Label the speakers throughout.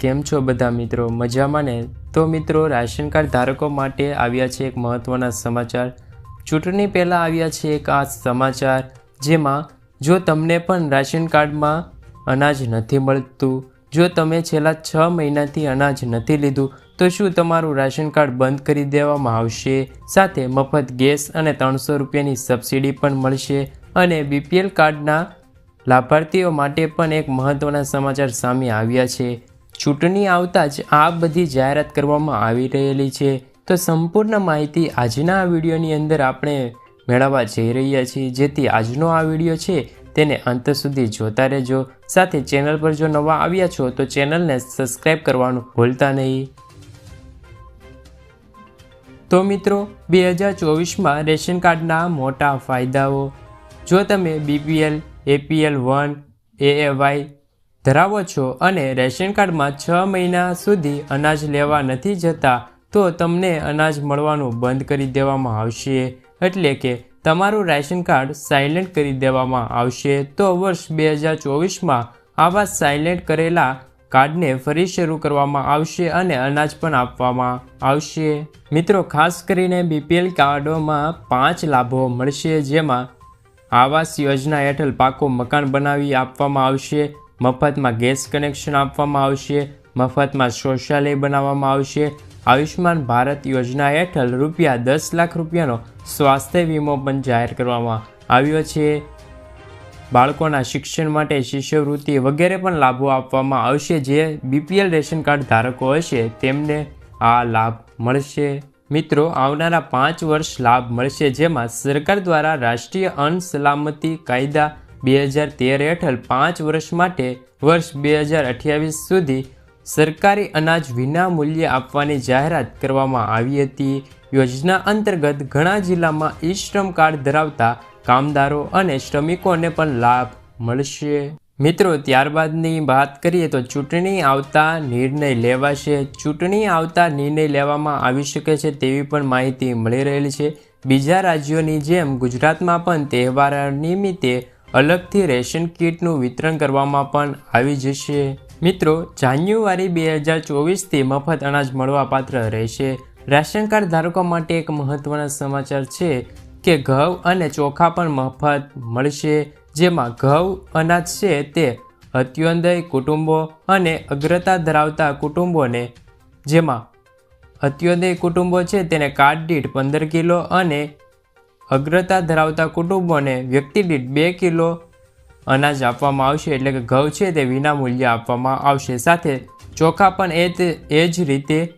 Speaker 1: કેમ છો બધા મિત્રો? મજામાં ને? તો મિત્રો, રાશન કાર્ડ ધારકો માટે આવ્યા છે એક મહત્ત્વના સમાચાર. ચૂંટણી પહેલાં આવ્યા છે એક આ સમાચાર, જેમાં જો તમને પણ રાશન કાર્ડમાં અનાજ નથી મળતું, જો તમે છેલ્લા છ મહિનાથી અનાજ નથી લીધું, તો શું તમારું રાશન કાર્ડ બંધ કરી દેવામાં આવશે? સાથે મફત ગેસ અને ત્રણસો રૂપિયાની સબસિડી પણ મળશે અને બીપીએલ કાર્ડના લાભાર્થીઓ માટે પણ એક મહત્ત્વના સમાચાર સામે આવ્યા છે. ચૂંટણી આવતા જ આ બધી જાહેરાત કરવામાં આવી રહેલી છે. તો સંપૂર્ણ માહિતી આજના આ વિડીયોની અંદર આપણે મેળવવા જઈ રહ્યા છીએ. જેથી આજનો આ વીડિયો છે તેને અંત સુધી જોતા રહેજો. સાથે ચેનલ પર જો નવા આવ્યા છો તો ચેનલને સબસ્ક્રાઈબ કરવાનું ભૂલતા નહીં. તો મિત્રો, બે હજાર ચોવીસમાં રેશન કાર્ડના મોટા ફાયદાઓ. જો તમે બીપીએલ એપીએલ વન એએવાય ધરાવો છો અને રેશન કાર્ડમાં છ મહિના સુધી અનાજ લેવા નથી જતા, તો તમને અનાજ મળવાનું બંધ કરી દેવામાં આવશે. એટલે કે તમારું રેશન કાર્ડ સાયલેન્ટ કરી દેવામાં આવશે. તો વર્ષ બે હજાર ચોવીસમાં આવા સાયલેન્ટ કરેલા કાર્ડને ફરી શરૂ કરવામાં આવશે અને અનાજ પણ આપવામાં આવશે. મિત્રો, ખાસ કરીને બીપીએલ કાર્ડોમાં પાંચ લાભો મળશે, જેમાં આવાસ યોજના હેઠળ પાકું મકાન બનાવી આપવામાં આવશે મફતમાં ગેસ કનેક્શન આપવામાં આવશે, મફતમાં શૌચાલય બનાવવામાં આવશે. આયુષ્માન ભારત યોજના હેઠળ રૂપિયા દસ લાખ રૂપિયાનો સ્વાસ્થ્ય વીમો પણ જાહેર કરવામાં આવ્યો છે. બાળકોના શિક્ષણ માટે શિષ્યવૃત્તિ વગેરે પણ લાભો આપવામાં આવશે. જે બીપીએલ રેશન કાર્ડ ધારકો હશે, તેમને આ લાભ મળશે. મિત્રો, આવનારા પાંચ વર્ષ લાભ મળશે, જેમાં સરકાર દ્વારા રાષ્ટ્રીય અન્ન સલામતી કાયદા બે હજાર તેર હેઠળ પાંચ વર્ષ માટે વર્ષ બે હજાર અઠ્યાવીસ સુધી સરકારી અનાજ વિના મૂલ્યે આપવાની જાહેરાત કરવામાં આવી હતી. યોજના અંતર્ગત ઘણા જિલ્લામાં ઈ શ્રમ કાર્ડ ધરાવતા કામદારો અને શ્રમિકોને પણ લાભ મળશે. મિત્રો, ત્યારબાદની વાત કરીએ તો ચૂંટણી આવતા નિર્ણય લેવાશે. ચૂંટણી આવતા નિર્ણય લેવામાં આવી શકે છે તેવી પણ માહિતી મળી રહેલી છે. બીજા રાજ્યોની જેમ ગુજરાતમાં પણ તહેવાર નિમિત્તે અલગથી રેશન કીટનું વિતરણ કરવામાં પણ આવી જશે. મિત્રો, જાન્યુઆરી બે હજાર ચોવીસથી મફત અનાજ મળવાપાત્ર રહેશે. રાશન કાર્ડ ધારકો માટે એક મહત્ત્વના સમાચાર છે કે ઘઉં અને ચોખા પણ મફત મળશે, જેમાં ઘઉં અનાજ છે તે અત્યોદય કુટુંબો અને અગ્રતા ધરાવતા કુટુંબોને, જેમાં અત્યોદય કુટુંબો છે તેને કાર્ડ દીઠ પંદર કિલો અને અગ્રતા ધરાવતા કુટુંબોને વ્યક્તિ દીઠ બે કિલો અનાજ આપવામાં આવશે એટલે કે ઘઉં છે તે વિના મૂલ્યે આપવામાં આવશે. સાથે ચોખા પણ એ એ જ રીતે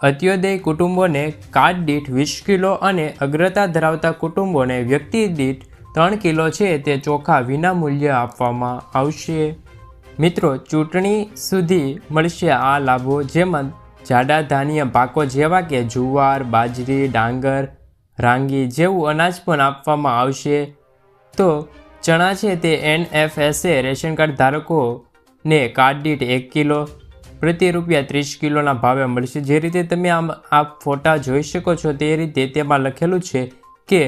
Speaker 1: અત્યોદય કુટુંબોને કાર્ડ દીઠ વીસ કિલો અને અગ્રતા ધરાવતા કુટુંબોને વ્યક્તિ દીઠ ત્રણ કિલો છે તે ચોખા વિના મૂલ્યે આપવામાં આવશે. મિત્રો, ચૂંટણી સુધી મળશે આ લાભો. જેમાં જાડા ધાન્ય પાકો જેવા કે જુવાર, બાજરી, ડાંગર રાંગી જેવું અનાજ પણ આપવામાં આવશે. તો ચણા છે તે એનએફએસએ રેશન કાર્ડ ધારકોને કાર્ડ દીઠ એક કિલો, પ્રતિ રૂપિયા ત્રીસ કિલોના ભાવે મળશે. જે રીતે તમે આમ આ ફોટા જોઈ શકો છો તે રીતે તેમાં લખેલું છે કે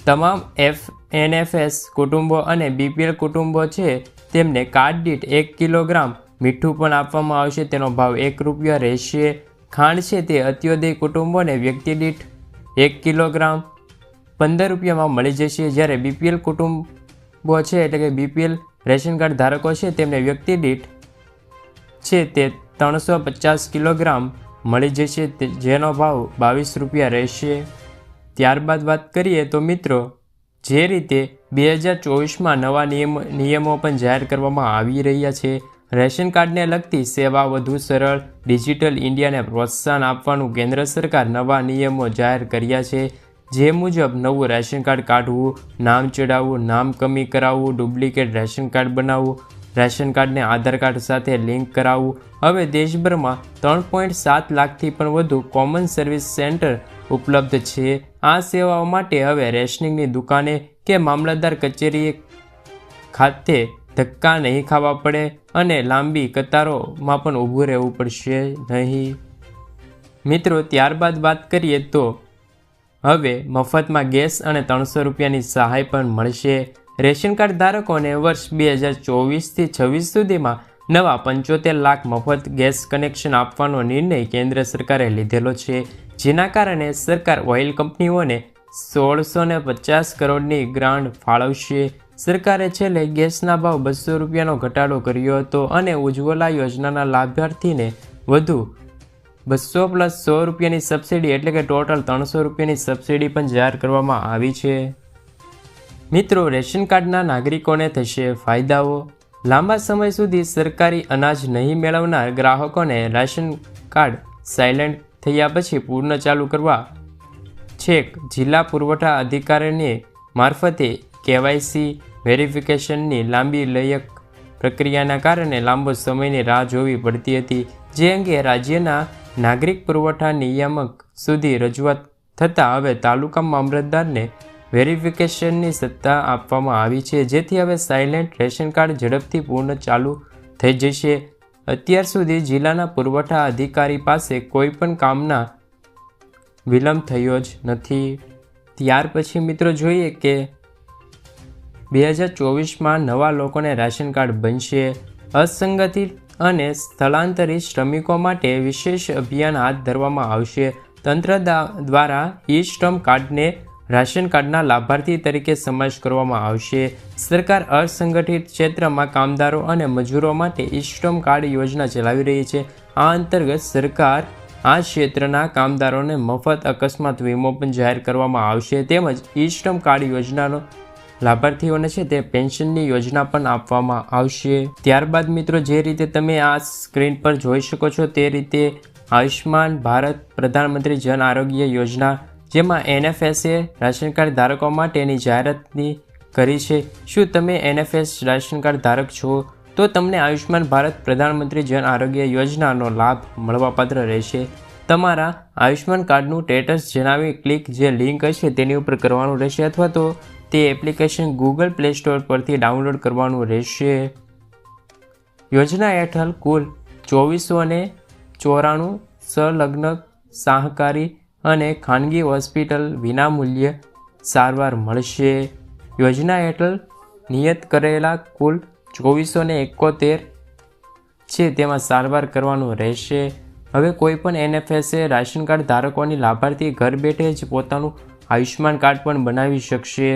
Speaker 1: તમામ એફ એનએફએસ કુટુંબો અને બીપીએલ કુટુંબો છે તેમને કાર્ડ દીઠ એક કિલોગ્રામ મીઠું પણ આપવામાં આવશે. તેનો ભાવ એક રૂપિયા રહેશે. ખાંડ છે તે અત્યોદય કુટુંબોને વ્યક્તિ દીઠ એક કિલોગ્રામ પંદર રૂપિયામાં મળી જશે. જ્યારે બીપીએલ કુટુંબો છે, એટલે કે બીપીએલ રેશન કાર્ડ ધારકો છે, તેમને વ્યક્તિ દીઠ છે તે ત્રણસો પચાસ કિલોગ્રામ મળી જશે. જેનો ભાવ બાવીસ રૂપિયા રહેશે. ત્યારબાદ વાત કરીએ તો મિત્રો, જે રીતે બે હજાર ચોવીસમાં નવા નિયમ, નિયમો પણ જાહેર કરવામાં આવી રહ્યા છે. રેશન કાર્ડને લગતી સેવા વધુ સરળ, ડિજિટલ ઇન્ડિયાને પ્રોત્સાહન આપવાનું કેન્દ્ર સરકાર નવા નિયમો જાહેર કર્યા છે. જે મુજબ નવું રેશન કાર્ડ કાઢવું, નામ ચડાવવું નામ કમી કરાવવું, ડુપ્લિકેટ રેશન કાર્ડ બનાવવું, રેશન કાર્ડને આધાર કાર્ડ સાથે લિંક કરાવવું. હવે દેશભરમાં ત્રણ પોઈન્ટ સાત લાખથી પણ વધુ કોમન સર્વિસ સેન્ટર ઉપલબ્ધ છે. આ સેવાઓ માટે હવે રેશનિંગની દુકાને કે મામલતદાર કચેરીએ ખાતે ધક્કા નહીં ખાવા પડે અને લાંબી કતારોમાં પણ ઊભું રહેવું પડશે નહીં. મિત્રો, ત્યારબાદ વાત કરીએ તો હવે મફતમાં ગેસ અને ત્રણસો રૂપિયાની સહાય પણ મળશે. રેશન કાર્ડ ધારકોને વર્ષ બે હજાર ચોવીસથી છવ્વીસ સુધીમાં નવા પંચોતેર લાખ મફત ગેસ કનેક્શન આપવાનો નિર્ણય કેન્દ્ર સરકારે લીધેલો છે, જેના કારણે સરકાર ઓઇલ કંપનીઓને સોળસો પચાસ કરોડની ગ્રાન્ટ ફાળવશે. સરકારે છેલ્લે ગેસના ભાવ બસો રૂપિયાનો ઘટાડો કર્યો હતો અને ઉજ્જવલા યોજનાના લાભાર્થીને વધુ બસો પ્લસ સો રૂપિયાની સબસિડી એટલે કે ટોટલ ત્રણસો રૂપિયાની સબસિડી પણ જાહેર કરવામાં આવી છે. મિત્રો, રેશન કાર્ડના નાગરિકોને થશે ફાયદાઓ. લાંબા સમય સુધી સરકારી અનાજ નહીં મેળવનાર ગ્રાહકોને રાશન કાર્ડ સાયલેન્ટ થયા પછી પૂર્ણ ચાલુ કરવા છેક જિલ્લા પુરવઠા અધિકારીની મારફતે કેવાયસી વેરિફિકેશનની લાંબી લયક પ્રક્રિયાના કારણે લાંબો સમયની રાહ જોવી પડતી હતી. જે અંગે રાજ્યના નાગરિક પુરવઠા નિયામક સુધી રજૂઆત થતાં હવે તાલુકા મામલતદારને વેરિફિકેશનની સત્તા આપવામાં આવી છે. જેથી હવે સાયલેન્ટ રેશન કાર્ડ ઝડપથી પૂર્ણ ચાલુ થઈ જશે. અત્યાર સુધી જિલ્લાના પુરવઠા અધિકારી પાસે કોઈ પણ કામના વિલંબ થયો જ નથી. ત્યાર પછી મિત્રો જોઈએ કે બે હજાર ચોવીસમાં નવા લોકોને રાશન કાર્ડ બનશે. અસંગઠિત અને સ્થળાંતરિત શ્રમિકો માટે વિશેષ અભિયાન હાથ ધરવામાં આવશે. તંત્ર દ્વારા ઈ શ્રમ કાર્ડને રાશન કાર્ડના લાભાર્થી તરીકે સમાવેશ કરવામાં આવશે. સરકાર અસંગઠિત ક્ષેત્રમાં કામદારો અને મજૂરો માટે ઈ શ્રમ કાર્ડ યોજના ચલાવી રહી છે. આ અંતર્ગત સરકાર આ ક્ષેત્રના કામદારોને મફત અકસ્માત વીમો પણ જાહેર કરવામાં આવશે. તેમજ ઈ શ્રમ કાર્ડ યોજનાનો લાભાર્થીઓને છે તે પેન્શનની યોજના પણ આપવામાં આવશે. ત્યારબાદ મિત્રો, જે રીતે તમે આ સ્ક્રીન પર જોઈ શકો છો તે રીતે આયુષ્માન ભારત પ્રધાનમંત્રી જન આરોગ્ય યોજના, જેમાં એનએફએસએ રાશન કાર્ડ ધારકો માટેની જાહેરાતની કરી છે. શું તમે એનએફએસ રાશન કાર્ડ ધારક છો? તો તમને આયુષ્માન ભારત પ્રધાનમંત્રી જન આરોગ્ય યોજનાનો લાભ મળવાપાત્ર રહેશે. તમારા આયુષ્માન કાર્ડનું સ્ટેટસ જણાવી ક્લિક જે લિંક હશે તેની ઉપર કરવાનું રહેશે અથવા તો તે એપ્લિકેશન ગૂગલ પ્લે સ્ટોર પરથી ડાઉનલોડ કરવાનું રહેશે. યોજના હેઠળ કુલ ચોવીસો અને ચોરાણું સંલગ્ન સહકારી અને ખાનગી હોસ્પિટલ વિનામૂલ્ય સારવાર મળશે. યોજના હેઠળ નિયત કરેલા કુલ ચોવીસો ને એકોતેર છે, તેમાં સારવાર કરવાનું રહેશે. હવે કોઈપણ એનએફએસએ રાશન કાર્ડ ધારકોની લાભાર્થી ઘર બેઠે જ પોતાનું આયુષ્માન કાર્ડ પણ બનાવી શકશે.